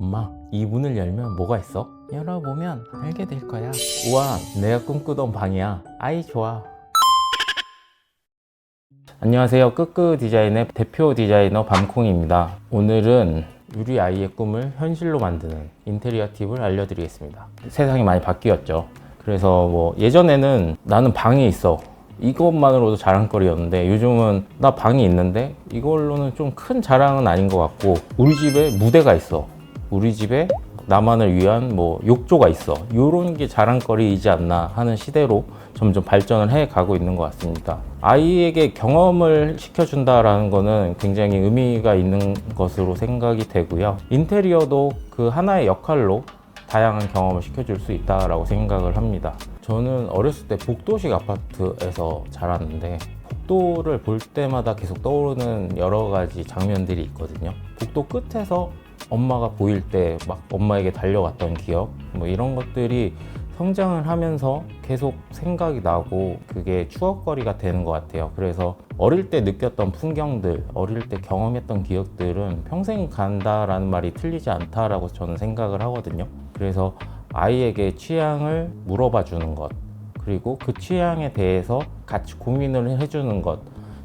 엄마, 이 문을 열면 뭐가 있어? 열어보면 알게 될 거야. 우와, 내가 꿈꾸던 방이야. 아이 좋아. 안녕하세요. 끄끄 디자인의 대표 디자이너 밤콩입니다. 오늘은 우리 아이의 꿈을 현실로 만드는 인테리어 팁을 알려드리겠습니다. 세상이 많이 바뀌었죠. 그래서 뭐 예전에는 나는 방이 있어. 이것만으로도 자랑거리였는데 요즘은 나 방이 있는데 이걸로는 좀 큰 자랑은 아닌 것 같고 우리 집에 무대가 있어. 우리 집에 나만을 위한 뭐 욕조가 있어. 이런 게 자랑거리이지 않나 하는 시대로 점점 발전을 해 가고 있는 것 같습니다. 아이에게 경험을 시켜준다라는 거는 굉장히 의미가 있는 것으로 생각이 되고요. 인테리어도 그 하나의 역할로 다양한 경험을 시켜줄 수 있다라고 생각을 합니다. 저는 어렸을 때 복도식 아파트에서 자랐는데 복도를 볼 때마다 계속 떠오르는 여러 가지 장면들이 있거든요. 복도 끝에서 엄마가 보일 때 막 엄마에게 달려갔던 기억 뭐 이런 것들이 성장을 하면서 계속 생각이 나고 그게 추억거리가 되는 것 같아요. 그래서 어릴 때 느꼈던 풍경들, 어릴 때 경험했던 기억들은 평생 간다라는 말이 틀리지 않다라고 저는 생각을 하거든요. 그래서 아이에게 취향을 물어봐 주는 것, 그리고 그 취향에 대해서 같이 고민을 해주는 것,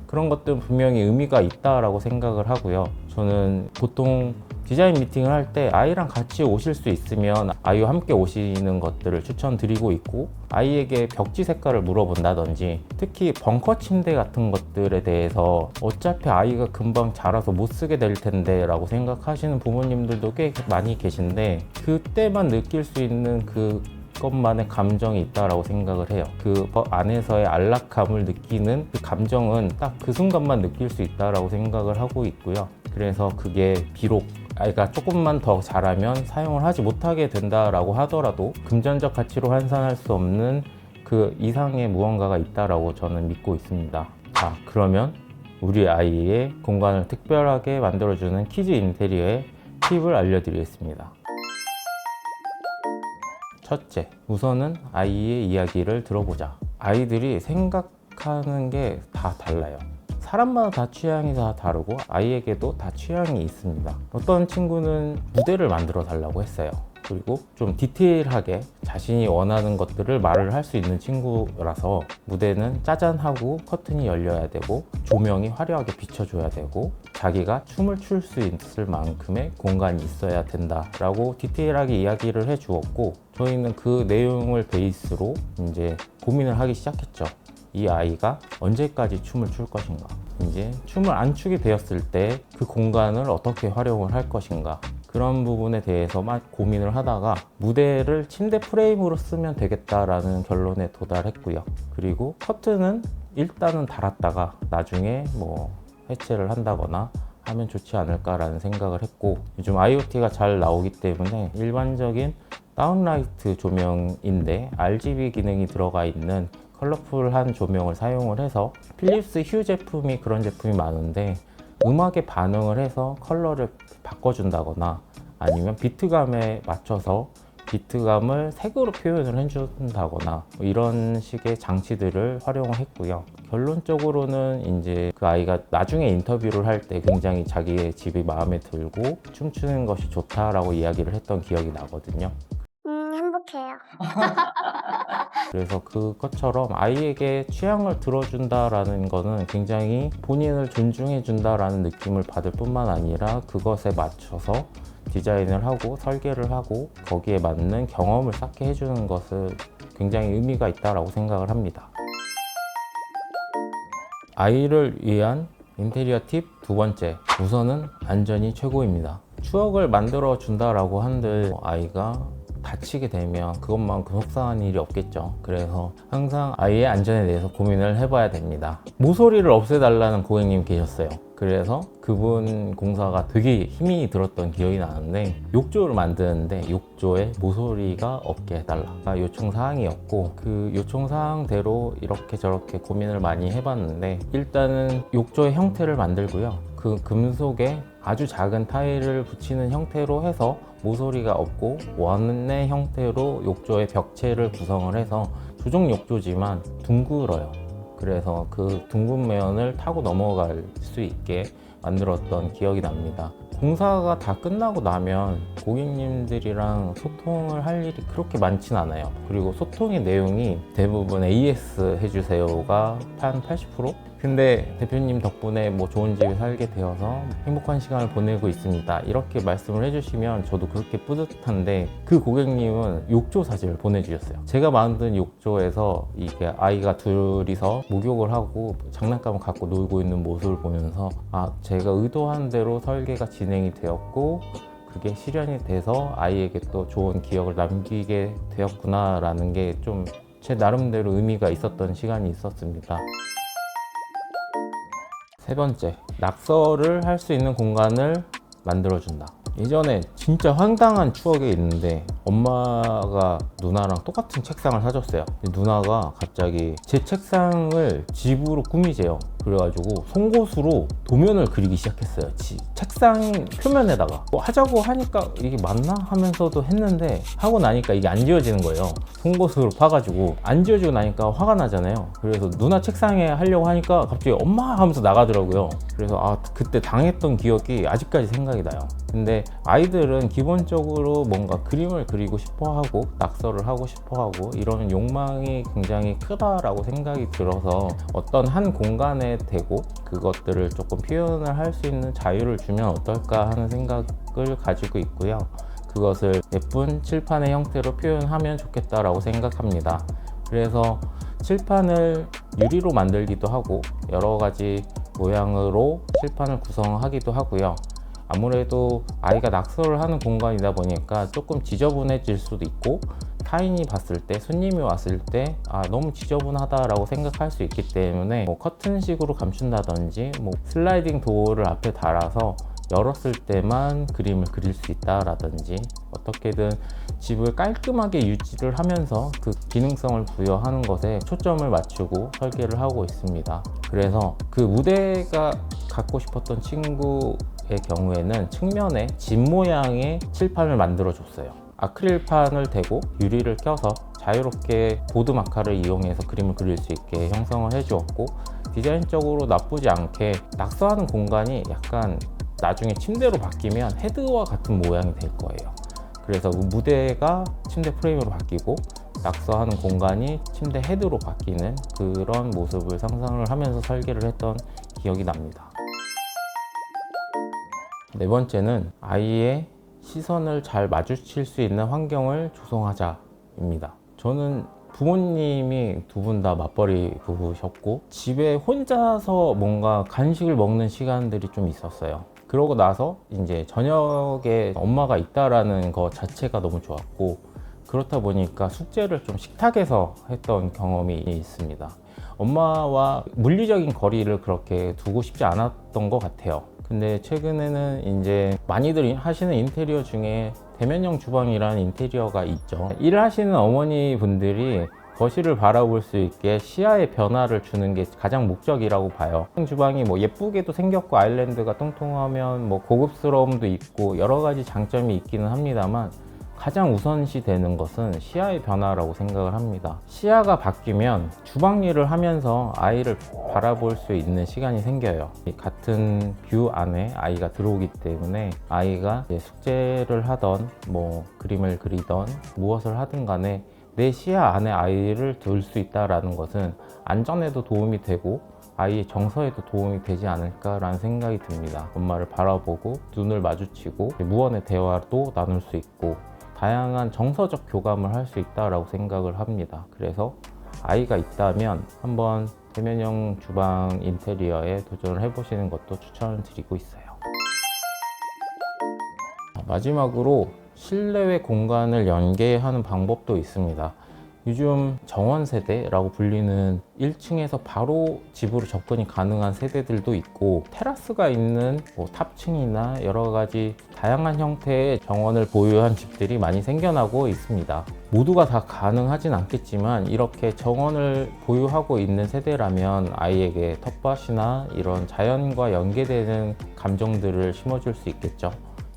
그런 것들은 분명히 의미가 있다라고 생각을 하고요. 저는 보통 디자인 미팅을 할 때 아이랑 같이 오실 수 있으면 아이와 함께 오시는 것들을 추천드리고 있고 아이에게 벽지 색깔을 물어본다든지 특히 벙커 침대 같은 것들에 대해서 어차피 아이가 금방 자라서 못 쓰게 될 텐데 라고 생각하시는 부모님들도 꽤 많이 계신데 그때만 느낄 수 있는 그 것만의 감정이 있다라고 생각을 해요. 그 안에서의 안락함을 느끼는 그 감정은 딱 그 순간만 느낄 수 있다라고 생각을 하고 있고요. 그래서 그게 비록 아이가 조금만 더 자라면 사용을 하지 못하게 된다라고 하더라도 금전적 가치로 환산할 수 없는 그 이상의 무언가가 있다라고 저는 믿고 있습니다. 자, 그러면 우리 아이의 공간을 특별하게 만들어주는 키즈 인테리어의 팁을 알려드리겠습니다. 첫째, 우선은 아이의 이야기를 들어보자. 아이들이 생각하는 게 다 달라요. 사람마다 다 취향이 다 다르고 아이에게도 다 취향이 있습니다. 어떤 친구는 무대를 만들어 달라고 했어요. 그리고 좀 디테일하게 자신이 원하는 것들을 말을 할 수 있는 친구라서 무대는 짜잔하고 커튼이 열려야 되고 조명이 화려하게 비춰줘야 되고 자기가 춤을 출 수 있을 만큼의 공간이 있어야 된다라고 디테일하게 이야기를 해 주었고 저희는 그 내용을 베이스로 이제 고민을 하기 시작했죠. 이 아이가 언제까지 춤을 출 것인가? 이제 춤을 안 추게 되었을 때 그 공간을 어떻게 활용을 할 것인가? 그런 부분에 대해서만 고민을 하다가 무대를 침대 프레임으로 쓰면 되겠다라는 결론에 도달했고요. 그리고 커튼은 일단은 달았다가 나중에 뭐 해체를 한다거나 하면 좋지 않을까라는 생각을 했고 요즘 IoT가 잘 나오기 때문에 일반적인 다운라이트 조명인데 RGB 기능이 들어가 있는 컬러풀한 조명을 사용을 해서 필립스 휴 제품이 그런 제품이 많은데 음악에 반응을 해서 컬러를 바꿔준다거나 아니면 비트감에 맞춰서 비트감을 색으로 표현을 해준다거나 뭐 이런 식의 장치들을 활용을 했고요. 결론적으로는 이제 그 아이가 나중에 인터뷰를 할 때 굉장히 자기의 집이 마음에 들고 춤추는 것이 좋다라고 이야기를 했던 기억이 나거든요. 음, 행복해요. 그래서 그것처럼 아이에게 취향을 들어준다라는 거는 굉장히 본인을 존중해준다라는 느낌을 받을 뿐만 아니라 그것에 맞춰서 디자인을 하고 설계를 하고 거기에 맞는 경험을 쌓게 해주는 것은 굉장히 의미가 있다라고 생각을 합니다. 아이를 위한 인테리어 팁 두 번째, 우선은 안전이 최고입니다. 추억을 만들어 준다라고 한들 아이가 다치게 되면 그것만큼 속상한 일이 없겠죠. 그래서 항상 아이의 안전에 대해서 고민을 해봐야 됩니다. 모서리를 없애달라는 고객님 계셨어요. 그래서 그분 공사가 되게 힘이 들었던 기억이 나는데 욕조를 만드는데 욕조에 모서리가 없게 해달라가 요청 사항이었고 그 요청 사항대로 이렇게 저렇게 고민을 많이 해봤는데 일단은 욕조의 형태를 만들고요. 그 금속에 아주 작은 타일을 붙이는 형태로 해서 모서리가 없고 원의 형태로 욕조의 벽체를 구성을 해서 조종 욕조지만 둥글어요. 그래서 그 둥근 면을 타고 넘어갈 수 있게 만들었던 기억이 납니다. 공사가 다 끝나고 나면 고객님들이랑 소통을 할 일이 그렇게 많진 않아요. 그리고 소통의 내용이 대부분 AS 해주세요가 한 80%? 근데 대표님 덕분에 뭐 좋은 집에 살게 되어서 행복한 시간을 보내고 있습니다. 이렇게 말씀을 해주시면 저도 그렇게 뿌듯한데 그 고객님은 욕조 사진을 보내주셨어요. 제가 만든 욕조에서 이게 아이가 둘이서 목욕을 하고 장난감을 갖고 놀고 있는 모습을 보면서 아 제가 의도한 대로 설계가 진행이 되었고 그게 실현이 돼서 아이에게 또 좋은 기억을 남기게 되었구나라는 게 좀 제 나름대로 의미가 있었던 시간이 있었습니다. 세 번째, 낙서를 할 수 있는 공간을 만들어준다. 예전에 진짜 황당한 추억이 있는데 엄마가 누나랑 똑같은 책상을 사줬어요. 누나가 갑자기 제 책상을 집으로 꾸미재요. 그래가지고 송곳으로 도면을 그리기 시작했어요. 지- 책상 표면에다가 뭐 하자고 하니까 이게 맞나 하면서도 했는데 하고 나니까 이게 안 지워지는 거예요. 송곳으로 파가지고 안 지워지고 나니까 화가 나잖아요. 그래서 누나 책상에 하려고 하니까 갑자기 엄마 하면서 나가더라고요. 그래서 아 그때 당했던 기억이 아직까지 생각이 나요. 근데 아이들은 기본적으로 뭔가 그림을 그리고 싶어 하고 낙서를 하고 싶어 하고 이런 욕망이 굉장히 크다라고 생각이 들어서 어떤 한 공간에 대고 그것들을 조금 표현을 할 수 있는 자유를 주면 어떨까 하는 생각을 가지고 있고요. 그것을 예쁜 칠판의 형태로 표현하면 좋겠다라고 생각합니다. 그래서 칠판을 유리로 만들기도 하고 여러 가지 모양으로 칠판을 구성하기도 하고요. 아무래도 아이가 낙서를 하는 공간이다 보니까 조금 지저분해질 수도 있고 타인이 봤을 때 손님이 왔을 때 아, 너무 지저분하다라고 생각할 수 있기 때문에 뭐 커튼식으로 감춘다든지 뭐 슬라이딩 도어를 앞에 달아서 열었을 때만 그림을 그릴 수 있다라든지 어떻게든 집을 깔끔하게 유지를 하면서 그 기능성을 부여하는 것에 초점을 맞추고 설계를 하고 있습니다. 그래서 그 무대가 갖고 싶었던 친구의 경우에는 측면에 집 모양의 칠판을 만들어 줬어요. 아크릴판을 대고 유리를 껴서 자유롭게 보드 마카를 이용해서 그림을 그릴 수 있게 형성을 해주었고 디자인적으로 나쁘지 않게 낙서하는 공간이 약간 나중에 침대로 바뀌면 헤드와 같은 모양이 될 거예요. 그래서 그 무대가 침대 프레임으로 바뀌고 낙서하는 공간이 침대 헤드로 바뀌는 그런 모습을 상상을 하면서 설계를 했던 기억이 납니다. 네 번째는 아이의 시선을 잘 마주칠 수 있는 환경을 조성하자입니다. 저는 부모님이 두 분 다 맞벌이 부부셨고 집에 혼자서 뭔가 간식을 먹는 시간들이 좀 있었어요. 그러고 나서 이제 저녁에 엄마가 있다라는 것 자체가 너무 좋았고 그렇다 보니까 숙제를 좀 식탁에서 했던 경험이 있습니다. 엄마와 물리적인 거리를 그렇게 두고 싶지 않았던 것 같아요. 근데 최근에는 이제 많이들 하시는 인테리어 중에 대면형 주방이라는 인테리어가 있죠. 일을 하시는 어머니 분들이 거실을 바라볼 수 있게 시야의 변화를 주는 게 가장 목적이라고 봐요. 주방이 뭐 예쁘게도 생겼고 아일랜드가 통통하면 뭐 고급스러움도 있고 여러 가지 장점이 있기는 합니다만 가장 우선시 되는 것은 시야의 변화라고 생각을 합니다. 시야가 바뀌면 주방 일을 하면서 아이를 바라볼 수 있는 시간이 생겨요. 이 같은 뷰 안에 아이가 들어오기 때문에 아이가 숙제를 하던 뭐 그림을 그리던 무엇을 하든 간에 내 시야 안에 아이를 둘 수 있다라는 것은 안전에도 도움이 되고 아이의 정서에도 도움이 되지 않을까라는 생각이 듭니다. 엄마를 바라보고 눈을 마주치고 무언의 대화도 나눌 수 있고 다양한 정서적 교감을 할 수 있다라고 생각을 합니다. 그래서 아이가 있다면 한번 대면형 주방 인테리어에 도전을 해보시는 것도 추천을 드리고 있어요. 마지막으로 실내외 공간을 연계하는 방법도 있습니다. 요즘 정원 세대라고 불리는 1층에서 바로 집으로 접근이 가능한 세대들도 있고 테라스가 있는 뭐 탑층이나 여러 가지 다양한 형태의 정원을 보유한 집들이 많이 생겨나고 있습니다. 모두가 다 가능하진 않겠지만 이렇게 정원을 보유하고 있는 세대라면 아이에게 텃밭이나 이런 자연과 연계되는 감정들을 심어줄 수 있겠죠.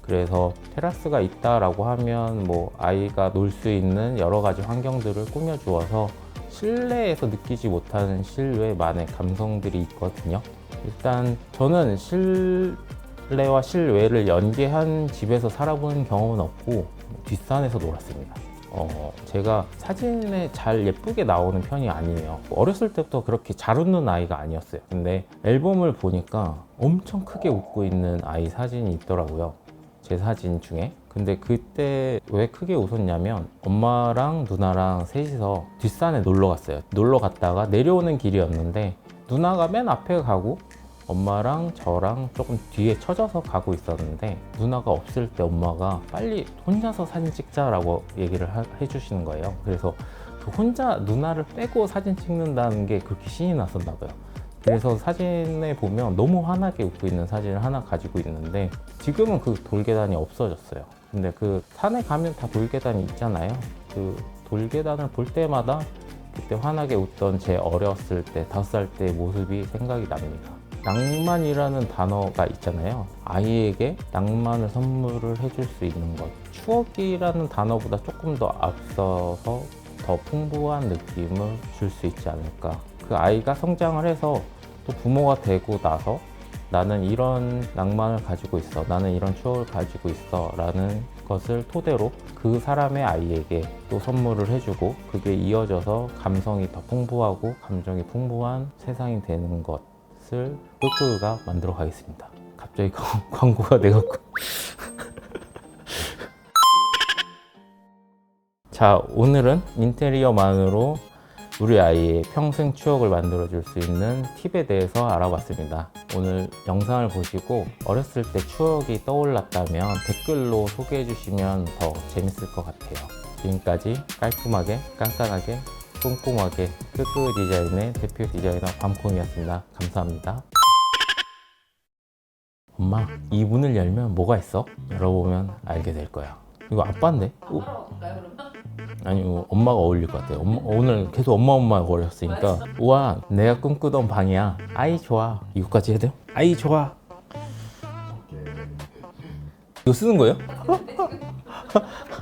그래서 테라스가 있다라고 하면 뭐 아이가 놀 수 있는 여러 가지 환경들을 꾸며 주어서 실내에서 느끼지 못하는 실외만의 감성들이 있거든요. 일단 저는 실내와 실외를 연계한 집에서 살아본 경험은 없고 뒷산에서 놀았습니다. 어, 제가 사진에 잘 예쁘게 나오는 편이 아니에요. 어렸을 때부터 그렇게 잘 웃는 아이가 아니었어요. 근데 앨범을 보니까 엄청 크게 웃고 있는 아이 사진이 있더라고요. 제 사진 중에. 근데 그때 왜 크게 웃었냐면 엄마랑 누나랑 셋이서 뒷산에 놀러 갔어요. 놀러 갔다가 내려오는 길이었는데 누나가 맨 앞에 가고 엄마랑 저랑 조금 뒤에 처져서 가고 있었는데 누나가 없을 때 엄마가 빨리 혼자서 사진 찍자라고 얘기를 하- 해주시는 거예요. 그래서 그 혼자 누나를 빼고 사진 찍는다는 게 그렇게 신이 났었나 봐요. 그래서 사진에 보면 너무 환하게 웃고 있는 사진을 하나 가지고 있는데 지금은 그 돌계단이 없어졌어요. 근데 그 산에 가면 다 돌계단이 있잖아요. 그 돌계단을 볼 때마다 그때 환하게 웃던 제 어렸을 때 다섯 살 때 모습이 생각이 납니다. 낭만이라는 단어가 있잖아요. 아이에게 낭만을 선물을 해줄 수 있는 것. 추억이라는 단어보다 조금 더 앞서서 더 풍부한 느낌을 줄 수 있지 않을까. 그 아이가 성장을 해서 또 부모가 되고 나서 나는 이런 낭만을 가지고 있어. 나는 이런 추억을 가지고 있어. 라는 것을 토대로 그 사람의 아이에게 또 선물을 해주고 그게 이어져서 감성이 더 풍부하고 감정이 풍부한 세상이 되는 것을 끄끄가 만들어 가겠습니다. 갑자기 광고가 돼갖고. 자, 오늘은 인테리어만으로 우리 아이의 평생 추억을 만들어줄 수 있는 팁에 대해서 알아봤습니다. 오늘 영상을 보시고 어렸을 때 추억이 떠올랐다면 댓글로 소개해 주시면 더 재밌을 것 같아요. 지금까지 깔끔하게, 깐깐하게, 꼼꼼하게 끄끄 디자인의 대표 디자이너 밤콩이었습니다. 감사합니다. 엄마, 이 문을 열면 뭐가 있어? 열어보면 알게 될 거야. 이거 아빠인데? 어? 아니 뭐 엄마가 어울릴 것 같아요. 엄마- 오늘 계속 엄마 엄마 거렸으니까 우와 내가 꿈꾸던 방이야. 아이 좋아. 이거까지 해야 돼요? 아이 좋아. 이거 쓰는 거예요?